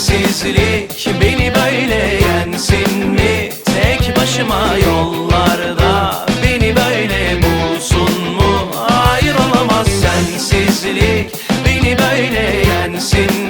Sensizlik beni böyle yensin mi? Tek başıma yollarda beni böyle bulsun mu? Hayır olamaz sensizlik beni böyle yensin mi?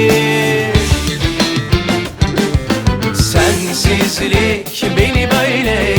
sensizlik beni böyle